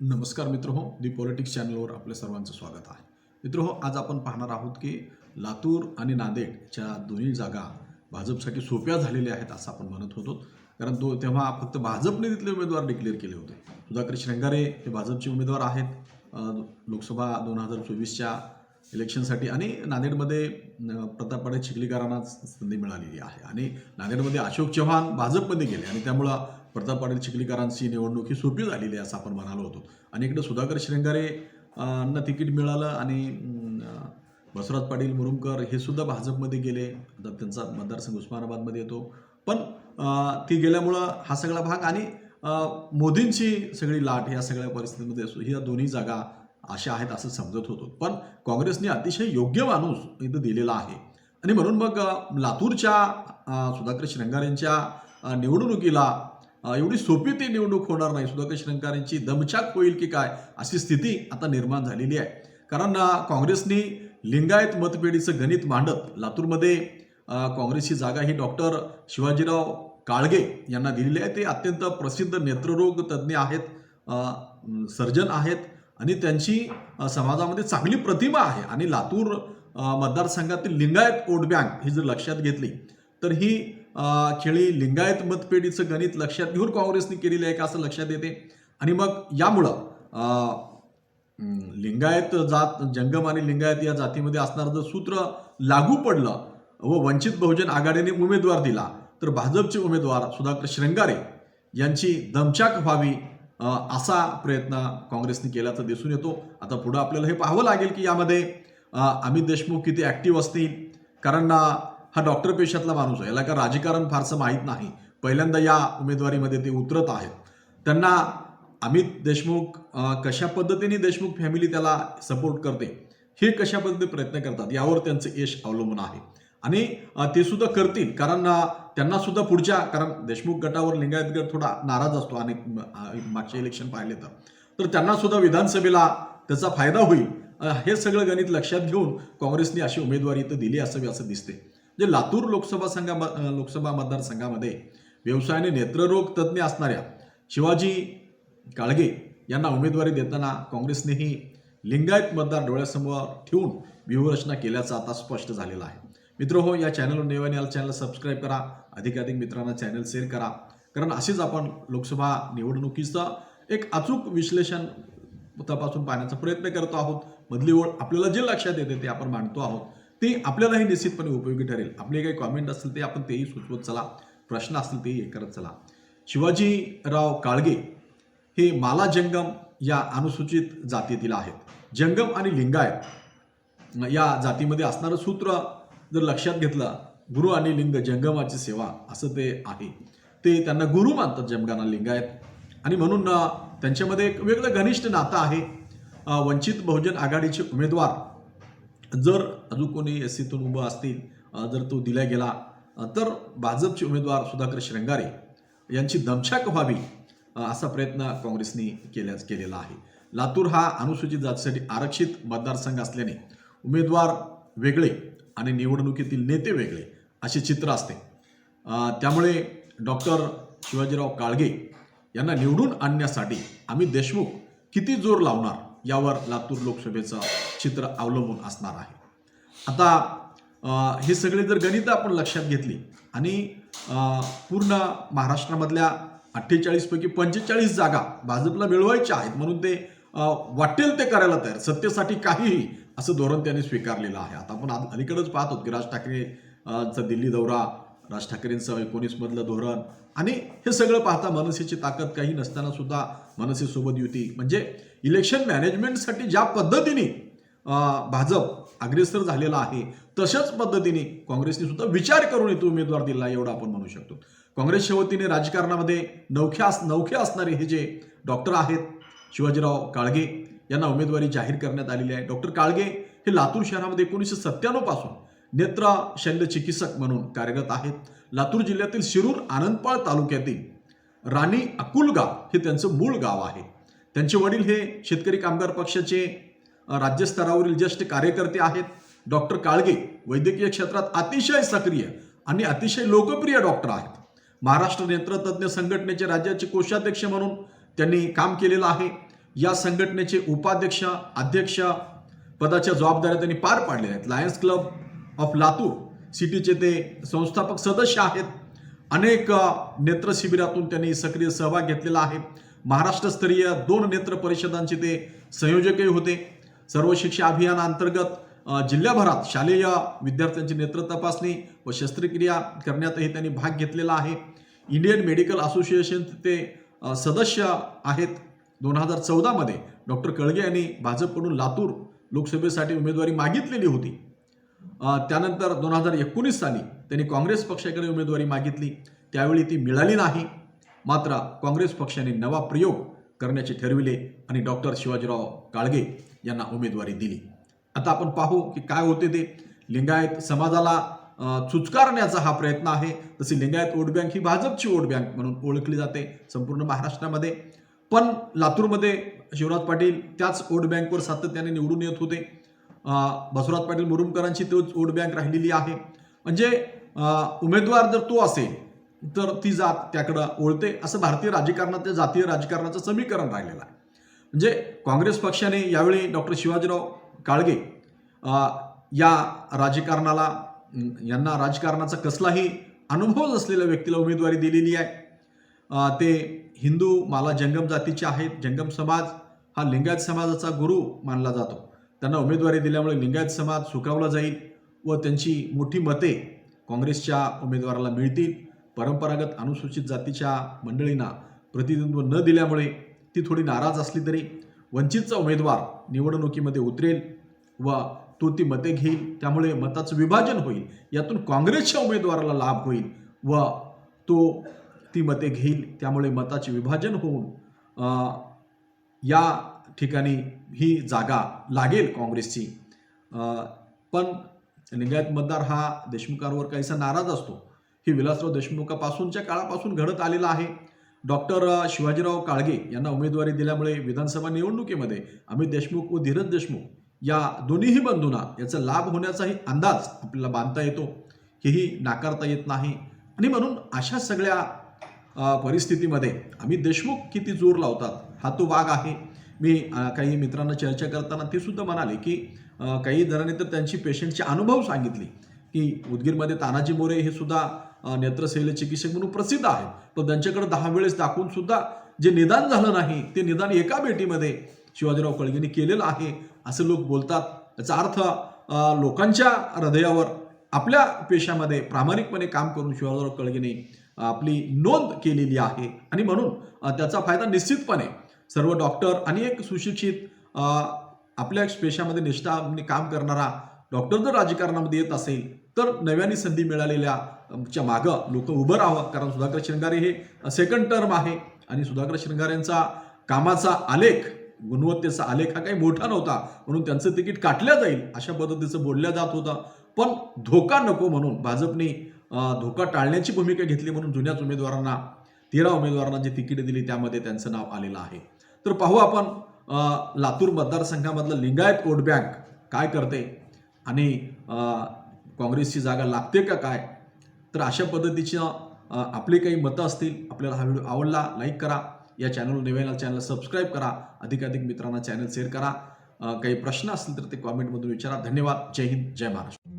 नमस्कार मित्र हो दी पॉलिटिक्स चॅनलवर आपल्या सर्वांचं स्वागत आहे. मित्र हो आज आपण पाहणार आहोत की लातूर आणि नांदेडच्या दोन्ही जागा भाजपसाठी सोप्या झालेल्या आहेत असं आपण म्हणत होतो. कारण तो तेव्हा फक्त भाजपने तिथले उमेदवार डिक्लेअर केले होते. सुधाकर श्रंगारे हे भाजपचे उमेदवार आहेत. लोकसभा दोन हजार चोवीसच्या इलेक्शनसाठी आणि नांदेडमध्ये अं, प्रताप चिखलीकरांना संधी मिळालेली आहे. आणि नांदेडमध्ये अशोक चव्हाण भाजपमध्ये गेले आणि त्यामुळं प्रताप पाटील चिखलीकरांची निवडणूक ही सोपी झालेली आहे असं आपण म्हणालो होतो. आणि इकडे सुधाकर श्रंगारे ना तिकीट मिळालं आणि बसवराज पाटील मुरुमकर हे सुद्धा भाजपमध्ये गेले. आता त्यांचा मतदारसंघ उस्मानाबादमध्ये येतो. पण ती गेल्यामुळं हा सगळा भाग आणि मोदींची सगळी लाट या सगळ्या परिस्थितीमध्ये असो ह्या दोन्ही जागा अशा आहेत असं समजत होतो. पण काँग्रेसने अतिशय योग्य माणूस इथं दिलेला आहे. आणि म्हणून मग लातूरच्या सुधाकर श्रंगारेंच्या निवडणुकीला एवढी सोपी ती निवडणूक होणार नाही. सुधाकर श्रंगारेंची दमछाक होईल की काय अशी स्थिती आता निर्माण झालेली आहे. कारण काँग्रेसनी लिंगायत मतपेढीचं गणित मांडत लातूरमध्ये काँग्रेसची जागा ही डॉक्टर शिवाजीराव काळगे यांना दिलेली आहे. ते अत्यंत प्रसिद्ध नेत्ररोग तज्ज्ञ आहेत सर्जन आहेत आणि त्यांची समाजामध्ये चांगली प्रतिमा आहे. आणि लातूर मतदारसंघातील लिंगायत वोट बँक ही जर लक्षात घेतली तर ही खेळी लिंगायत मतपेढीचं गणित लक्षात घेऊन काँग्रेसने केलेलं आहे का असं लक्षात येते. आणि मग यामुळं लिंगायत जात जंगम आणि लिंगायत या जातीमध्ये असणारं जर सूत्र लागू पडलं व वंचित बहुजन आघाडीने उमेदवार दिला तर भाजपचे उमेदवार सुधाकर श्रंगारे यांची दमछाक व्हावी असा प्रयत्न काँग्रेसने केल्याचं दिसून येतो. आता पुढं आपल्याला हे पाहावं लागेल की यामध्ये अमित देशमुख किती ॲक्टिव्ह असतील. कारण हा डॉक्टर पेशातला माणूस आहे. याला का राजकारण फारसं माहीत नाही. पहिल्यांदा या उमेदवारीमध्ये ते उतरत आहेत. त्यांना अमित देशमुख कशा पद्धतीने देशमुख फॅमिली त्याला सपोर्ट करते हे कशा पद्धतीने प्रयत्न करतात यावर त्यांचं यश अवलंबून आहे. आणि ते सुद्धा करतील. कारण त्यांना सुद्धा पुढच्या कारण देशमुख गटावर लिंगायत गट थोडा नाराज असतो आणि मागचे इलेक्शन पाहिले तर. तर त्यांना सुद्धा विधानसभेला त्याचा फायदा होईल. हे सगळं गणित लक्षात घेऊन काँग्रेसने अशी उमेदवारी इथं दिली असावी असं दिसते जे लातूर लोकसभा संघा लोकसभा मतदारसंघामध्ये व्यवसायाने नेत्ररोग तज्ज्ञ असणाऱ्या शिवाजी काळगे यांना उमेदवारी देताना काँग्रेसनेही लिंगायत मतदार डोळ्यासमोर ठेवून व्यूहरचना केल्याचं आता स्पष्ट झालेलं आहे. मित्र हो या चॅनलवर नेवाने याला चॅनल सबस्क्राईब करा अधिकाधिक मित्रांना चॅनल शेअर करा. कारण असेच आपण लोकसभा निवडणुकीचं एक अचूक विश्लेषण तपासून पाहण्याचा प्रयत्न करतो आहोत. मधली ओळ आपल्याला जे लक्षात येते ते आपण मांडतो आहोत. ते आपल्यालाही निश्चितपणे उपयोगी ठरेल. आपले काही कॉमेंट असतील ते आपण तेही सुचवत चला. प्रश्न असतील तेही हे करत चला. शिवाजीराव काळगे हे माला जंगम या अनुसूचित जातीतील आहेत. जंगम आणि लिंगायत या जातीमध्ये असणारं सूत्र जर लक्षात घेतलं गुरु आणि लिंग जंगमाची सेवा असं ते आहे. ते त्यांना गुरु मानतात जंगम लिंगायत. आणि म्हणून त्यांच्यामध्ये एक वेगळं घनिष्ठ नातं आहे. वंचित बहुजन आघाडीचे उमेदवार जर अजून कोणी एस सीतून उभं असतील जर तो दिला गेला तर भाजपचे उमेदवार सुधाकर श्रंगारे यांची दमछाक व्हावी असा प्रयत्न काँग्रेसने केल्या केलेला आहे. लातूर हा अनुसूचित जातीसाठी आरक्षित मतदारसंघ असल्याने उमेदवार वेगळे आणि निवडणुकीतील नेते वेगळे असे चित्र असते. त्यामुळे डॉक्टर शिवाजीराव काळगे यांना निवडून आणण्यासाठी आम्ही देशमुख किती जोर लावणार यावर लातूर लोकसभेचा चित्र अवलंबून असणार आहे. आता हे सगळे जर गणितं आपण लक्षात घेतली आणि पूर्ण महाराष्ट्रामधल्या अठ्ठेचाळीस पैकी पंचेचाळीस जागा भाजपला मिळवायच्या आहेत म्हणून ते वाटेल ते करायला तयार. सत्तेसाठी काहीही असं धोरण त्यांनी स्वीकारलेलं आहे. आता आपण आज- अलीकडेच पाहतो की राज ठाकरे दिल्ली दौरा राज ठाकरेंचं एकोणीसमधलं धोरण आणि हे सगळं पाहता मनसेची ताकद काही नसताना सुद्धा मनसेसोबत युती. म्हणजे इलेक्शन मॅनेजमेंटसाठी ज्या पद्धतीने भाजप अग्रेसर झालेला आहे तशाच पद्धतीने काँग्रेसने सुद्धा विचार करून येतो उमेदवार दिला एवढं आपण म्हणू शकतो. काँग्रेसच्या वतीने राजकारणामध्ये नवख्या अस- नवखे असणारे हे जे डॉक्टर आहेत शिवाजीराव काळगे यांना उमेदवारी जाहीर करण्यात आलेली आहे. डॉक्टर काळगे हे लातूर शहरामध्ये एकोणीसशे सत्त्याण्णवपासून नेत्र शल्य चिकित्सक म्हणून कार्यरत आहेत. लातूर जिल्ह्यातील शिरूर आनंदपाळ तालुक्यातील राणी अकुलगाव हे त्यांचं मूळ गाव आहे. त्यांचे वडील हे शेतकरी कामगार पक्षाचे राज्यस्तरावरील ज्येष्ठ कार्यकर्ते आहेत. डॉक्टर काळगे वैद्यकीय क्षेत्रात अतिशय सक्रिय आणि अतिशय लोकप्रिय डॉक्टर आहेत. महाराष्ट्र नेत्रतज्ञ संघटनेचे राज्याचे कोषाध्यक्ष म्हणून त्यांनी काम केलेलं आहे. या संघटनेचे उपाध्यक्ष अध्यक्ष पदाच्या जबाबदाऱ्या त्यांनी पार पाडलेल्या आहेत. लायन्स क्लब ऑफ लातूर सिटीचे ते संस्थापक सदस्य आहेत. अनेक नेत्र शिबिरातून त्यांनी सक्रिय सहभाग घेतलेला आहे. महाराष्ट्रस्तरीय दोन नेत्र परिषदांचे ते संयोजकही होते. सर्व शिक्षा अभियानाअंतर्गत जिल्ह्याभरात शालेय विद्यार्थ्यांची नेत्र तपासणी व शस्त्रक्रिया करण्यातही त्यांनी भाग घेतलेला आहे. इंडियन मेडिकल असोसिएशन ते सदस्य आहेत. दोन हजार चौदामध्ये डॉक्टर कळगे यांनी भाजपकडून लातूर लोकसभेसाठी उमेदवारी मागितलेली होती. त्यानंतर दोन हजार एकोणीस साली त्यांनी काँग्रेस पक्षाकडे उमेदवारी मागितली. त्यावेळी ती मिळाली नाही. मात्र काँग्रेस पक्षाने नवा प्रयोग करण्याचे ठरविले आणि डॉक्टर शिवाजीराव काळगे यांना उमेदवारी दिली. आता आपण पाहू की काय होते ते. लिंगायत समाजाला चुचकारण्याचा हा प्रयत्न आहे. तशी लिंगायत वोट बँक ही भाजपची वोट बँक म्हणून ओळखली जाते संपूर्ण महाराष्ट्रामध्ये. पण लातूरमध्ये शिवराज पाटील त्याच वोट बँकवर सातत्याने निवडून येत होते. बसवराज पाटील मुरुमकरांची तोच वोट बँक राहिलेली आहे. म्हणजे उमेदवार जर तो असेल तर ती जात त्याकडं ओळते. असं भारतीय राजकारणात त्या जातीय राजकारणाचं समीकरण राहिलेलं आहे. म्हणजे काँग्रेस पक्षाने यावेळी डॉक्टर शिवाजीराव काळगे या राजकारणाला यांना राजकारणाचा कसलाही अनुभव असलेल्या व्यक्तीला उमेदवारी दिलेली आहे. ते हिंदू माला जंगम जातीचे आहेत. जंगम समाज हा लिंगायत समाजाचा गुरु मानला जातो. त्यांना उमेदवारी दिल्यामुळे लिंगायत समाज सुकावला जाईल व त्यांची मोठी मते काँग्रेसच्या उमेदवाराला मिळतील. परंपरागत अनुसूचित जातीच्या मंडळींना प्रतिनिधित्व न दिल्यामुळे ती थोडी नाराज असली तरी वंचितचा उमेदवार निवडणुकीमध्ये उतरेल व तो ती मते घेईल. त्यामुळे मताचं विभाजन होईल. यातून काँग्रेसच्या उमेदवाराला लाभ होईल व तो ती मते घेईल. त्यामुळे मताचे विभाजन होऊन या ठिकाणी ही जागा लागेल काँग्रेसची. पण लिंगायत मतदार हा देशमुखांवर काहीसा नाराज असतो. ही विलासराव देशमुखापासूनच्या काळापासून घडत आलेला आहे. डॉक्टर शिवाजीराव काळगे यांना उमेदवारी दिल्यामुळे विधानसभा निवडणुकीमध्ये अमित देशमुख व धीरज देशमुख या दोन्हीही बंधूंना याचा लाभ होण्याचाही अंदाज आपल्याला बांधता येतो. हेही नाकारता येत नाही. आणि म्हणून अशा सगळ्या परिस्थितीमध्ये अमित देशमुख किती जोर लावतात हा तो वाघ आहे. मी काही मित्रांना चर्चा करताना ते सुद्धा म्हणाले की काही जणांनी तर त्यांची पेशंटचे अनुभव सांगितले. की उदगीरमध्ये तानाजी मोरे हे सुद्धा नेत्रशैल्य चिकित्सक म्हणून प्रसिद्ध आहेत. पण त्यांच्याकडे दहा वेळेस दाखवून सुद्धा जे निदान झालं नाही ते निदान एका भेटीमध्ये शिवाजीराव कळगेंनी केलेलं आहे असं लोक बोलतात. याचा अर्थ लोकांच्या हृदयावर आपल्या पेशामध्ये प्रामाणिकपणे काम करून शिवाजीराव कळगेने आपली नोंद केलेली आहे. आणि म्हणून त्याचा फायदा निश्चितपणे सर्व डॉक्टर आणि एक सुशिक्षित आपल्या पेशामध्ये निष्ठाने काम करणारा डॉक्टर जर राजकारणामध्ये येत असेल तर नव्याने संधी मिळालेल्या च्या मागं लोक उभं राहावं. कारण सुधाकर शृंगारे हे सेकंड टर्म आहे. आणि सुधाकर शृंगारेंचा यांचा कामाचा आलेख गुणवत्तेचा आलेख हा काही मोठा नव्हता. म्हणून त्यांचं तिकीट काटल्या जाईल अशा पद्धतीचं बोलल्या जात होतं. पण धोका नको म्हणून भाजपने धोका टाळण्याची भूमिका घेतली म्हणून जुन्याच उमेदवारांना तेरा उमेदवारांना जी तिकीट दिली त्यामध्ये त्यांचं नाव आलेलं आहे. तर पाहू आपण लातूर मतदारसंघामधलं लिंगायत वोट बँक काय करते? आणि काँग्रेसची जागा लागते का काय? तर अशा पद्धतीच्या आपले आपली काही मतं असतील आपल्याला हा व्हिडिओ आवडला लाईक करा. या चॅनल नव्याला चॅनल सबस्क्राईब करा. अधिकाधिक मित्रांना चॅनल शेअर करा. काही प्रश्न असतील तर ते कॉमेंटमधून विचारा. धन्यवाद. जय हिंद. जय महाराष्ट्र.